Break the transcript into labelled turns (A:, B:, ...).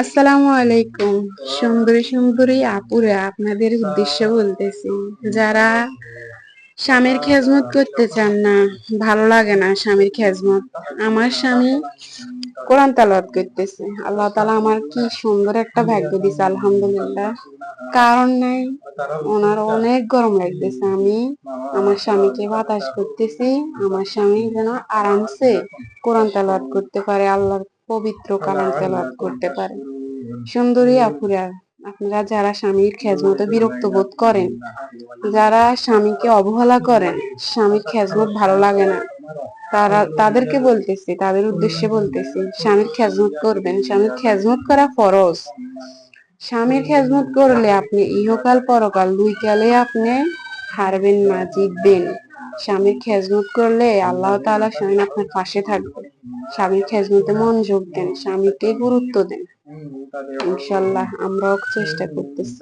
A: আসসালামু আলাইকুম। সুন্দরী সুন্দরী আপুরা, আপনাদের উদ্দেশ্যে বলতেছি, যারা স্বামীর খেজমত করতে চান না, ভালো লাগে না স্বামীর খেজমত। আমার স্বামী কোরআন তালাওয়াত করতেছে। আল্লাহ তালা আমার কি সুন্দর একটা ভাগ্য দিছে, আলহামদুলিল্লাহ। কারণ নাই, ওনার অনেক গরম লাগতেছে। আমি আমার স্বামীকে বাতাস করতেছি, আমার স্বামী যেন আরামসে কোরআন তালাওয়াত করতে পারে আল্লাহর পবিত্র কালাম তেলাওয়াত করতে পারে সুন্দরী আপুরা আপনারা যারা স্বামীর খেজমতে বিরক্ত বোধ করেন যারা স্বামীকে অবহেলা করেন স্বামীর খেজমত ভালো লাগে না তারা তাদেরকে বলতেছি তাদের উদ্দেশ্যে বলতেছি স্বামীর খেজমত করবেন। স্বামীর খেজমত করা ফরজ। স্বামীর খেজমত করলে আপনি ইহকাল পরকাল দুই কালে আপনি হারবেন না জিতবেন। স্বামীর খেজমত করলে আল্লাহ তালা স্বয়ং আপনার পাশে থাকবে। স্বামীর খেজমতে মনোযোগ দেন, স্বামীকে গুরুত্ব দেন। ইনশাল্লাহ আমরাও চেষ্টা করতেছি।